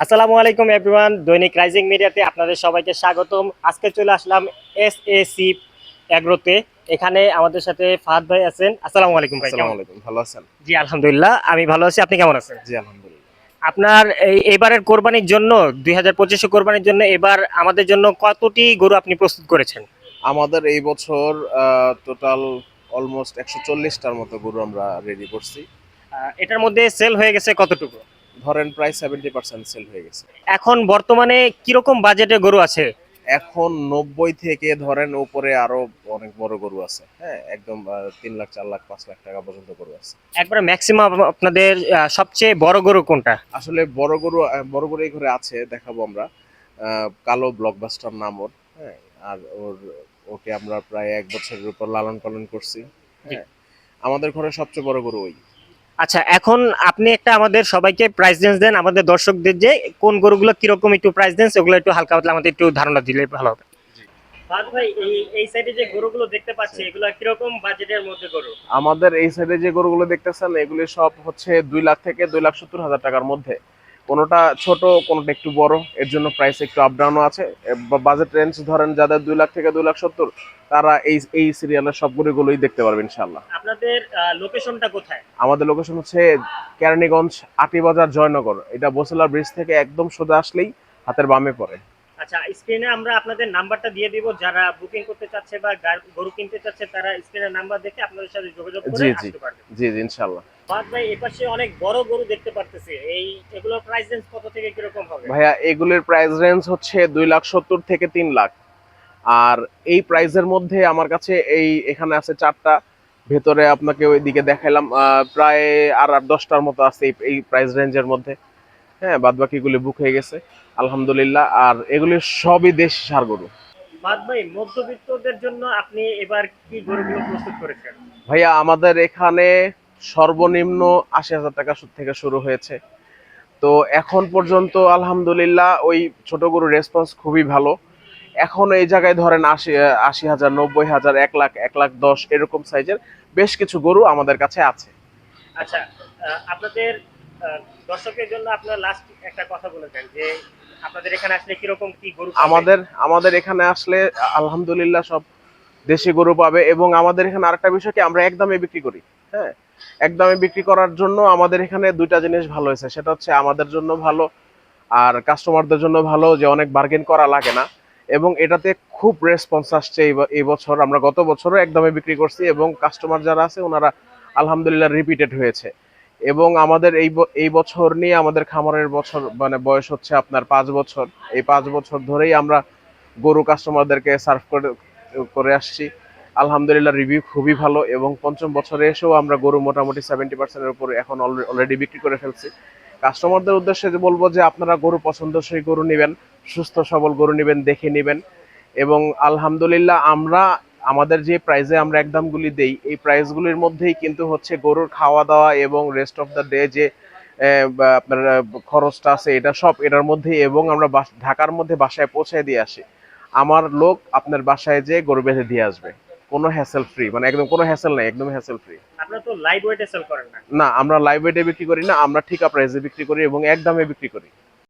আসসালামু আলাইকুম এভরিওয়ান দৈনিক রাইজিং মিডিয়াতে আপনাদের সবাইকে স্বাগতম। আজকে চলে আসলাম এস এ সি এগ্রোতে এখানে আমাদের সাথে ফাহাদ ভাই আছেন। আসসালামু আলাইকুম ভাই আসসালামু আলাইকুম ভালো আছেন? জি আলহামদুলিল্লাহ আমি ভালো আছি আপনি কেমন আছেন? জি আলহামদুলিল্লাহ। আপনার এই এবারের কোরবানির জন্য দুই হাজার পঁচিশে কোরবানির জন্য এবার আমাদের জন্য কতটি গরু আপনি প্রস্তুত করেছেন? আমাদের এই বছর টোটাল অলমোস্ট একশো চল্লিশটার মতো গরু আমরা রেডি করছি। এটার মধ্যে সেল হয়ে গেছে কতটুকু? ধরেন প্রায় সেভেন্টি পার্সেন্ট সেল হয়ে গেছে। এখন বর্তমানে কীরকম বাজেটে গরু আছে? এখন নব্বই থেকে ধরেন উপরে আরও অনেক বড় গরু আছে। হ্যাঁ একদম তিন লাখ চার লাখ পাঁচ লাখ টাকা পর্যন্ত গরু আছে। একবারে ম্যাক্সিমাম আপনাদের সবচেয়ে বড় গরু কোনটা? আসলে বড় গরু বড় গরু এই ঘরে আছে দেখাবো আমরা। কালো ব্লকবাস্টার নাম ওর হ্যাঁ আর ওর ওকে আমরা প্রায় এক বছরের উপর লালন পালন করছি হ্যাঁ আমাদের ঘরে সবচেয়ে বড় গরু ওই। আচ্ছা এখন আপনি একটা আমাদের সবাইকে প্রাইস রেঞ্জ দেন আমাদের দর্শকদের যে কোন গরুগুলো কীরকম একটু প্রাইস রেঞ্জ ওগুলো একটু হালকা পাতলা আমাদের একটু ধারণা দিলে ভালো হবে। ভাই এই এই সাইডে যে গরুগুলো দেখতে পাচ্ছি এগুলো কীরকম বাজেটের মধ্যে গরু? আমাদের এই সাইডে যে গরুগুলো দেখতেছেন এগুলি সব হচ্ছে দুই লাখ থেকে দুই লাখ সত্তর হাজার টাকার মধ্যে। কোনোটা ছোট কোনোটা একটু বড় এর জন্য প্রাইস একটু আপ ডাউনও আছে। বাজেট রেঞ্জ ধরেন যাদের দুই লাখ থেকে দুই লাখ সত্তর তারা এই এই সিরিয়ালের সব গরুগুলোই দেখতে পারবে ইনশাল্লাহ আপনাদের লোকেশনটা কোথায়? আমাদের লোকেশন হচ্ছে কেরানীগঞ্জ আটিবাজার জয়নগর। এটা বসেলা ব্রিজ থেকে একদম সোজা আসলেই হাতের বামে পড়ে। আচ্ছা স্ক্রিনে আমরা আপনাদের নাম্বারটা দিয়ে দিব। যারা বুকিং করতে চাচ্ছে বা গরু কিনতে চাচ্ছে তারা স্ক্রিনের নাম্বার দেখে আপনাদের সাথে যোগাযোগ করে। আসতে পারবে। জি জি ইনশাল্লাহ ফাহাদ ভাই এপাশে অনেক বড় গরু দেখতে পারতেছি। এই এগুলোর প্রাইস রেঞ্জ কত থেকে কীরকম হবে? ভাইয়া এগুলির প্রাইস রেঞ্জ হচ্ছে দুই লাখ সত্তর থেকে তিন লাখ। আর এই প্রাইসের মধ্যে আমার কাছে এই এখানে আছে চারটা। ভেতরে আপনাকে ওইদিকে দেখাইলাম প্রায় আর আট দশটার মতো আছে এই- প্রাইস রেঞ্জের মধ্যে। হ্যাঁ বাদ বাকিগুলি বুক হয়ে গেছে আলহামদুলিল্লাহ। আর এগুলি সবই দেশি সার গরু। ফাহাদ ভাই মধ্যবিত্তদের জন্য আপনি এবার কি গরুগুলো প্রস্তুত করেছেন? ভাইয়া আমাদের এখানে সর্বনিম্ন আশি হাজার টাকা সু- থেকে শুরু হয়েছে। তো এখন পর্যন্ত আলহামদুলিল্লাহ ওই ছোট গরুর রেসপন্স খুবই ভালো। এখন এই জায়গায় ধরেন আশি আশি হাজার নব্বই হাজার এক লাখ এক লাখ দশ এরকম সাইজের বেশ কিছু গরু আমাদের কাছে আছে। আচ্ছা আপনাদের দর্শকের জন্য আপনার লাস্ট একটা কথা বলেছেন যে আপনাদের এখানে আসলে কীরকম কি গরু আমাদের আমাদের এখানে আসলে আলহামদুলিল্লাহ সব দেশি গরু পাবে এবং আমাদের এখানে আরেকটা বিষয় কি আমরা একদমে বিক্রি করি। হ্যাঁ? একদমে বিক্রি করার জন্য আমাদের এখানে দুইটা জিনিস ভালো হয়েছে। সেটা হচ্ছে আমাদের জন্য ভালো আর কাস্টমারদের জন্য ভালো যে অনেক বার্গেন করা লাগে না। এবং এটাতে খুব রেসপন্স আসছে এই বছর। আমরা গত বছরও একদমে বিক্রি করছি এবং কাস্টমার যারা আছে ওনারা আলহামদুলিল্লাহ রিপিটেড হয়েছে। এবং আমাদের এই এই বছর নিয়ে আমাদের খামারের বছর মানে বয়স হচ্ছে আপনার পাঁচ বছর। এই পাঁচ বছর ধরেই আমরা গরু কাস্টমারদেরকে সার্ভ করে করে আসছি। আলহামদুলিল্লাহ রিভিউ খুবই ভালো এবং পঞ্চম বছরে এসেও আমরা গরু মোটামুটি সেভেন্টি পার্সেন্টের উপর এখন অলরেডি বিক্রি করে ফেলছি। কাস্টমারদের উদ্দেশ্যে যে বলব যে আপনারা গরু পছন্দসই গরু নেবেন, সুস্থ, সবল গরু নেবেন, দেখে নেবেন এবং আলহামদুলিল্লাহ আমরা, আমাদের যে প্রাইজে আমরা একদমগুলি দেই, এই প্রাইজগুলির মধ্যেই কিন্তু হচ্ছে গরুর খাওয়া দাওয়া এবং রেস্ট অফ দ্য ডে যে আপনার খরচটা আছে, এটা সব এটার মধ্যেই এবং আমরা ঢাকার মধ্যে বাসায় পৌঁছে দিয়ে আসি। আমার লোক আপনার বাসায় যে গরু বেঁধে দিয়ে আসবে। কোনো হ্যাসেল ফ্রি মানে একদম কোনো হ্যাসেল নাই একদম হ্যাসেল ফ্রি আপনারা তো লাইভ ওয়েটে সেল করেন না। না আমরা লাইভ ওয়েটে বিক্রি করি না আমরা ঠিক প্রাইসে বিক্রি করি এবং এক দামে বিক্রি করি।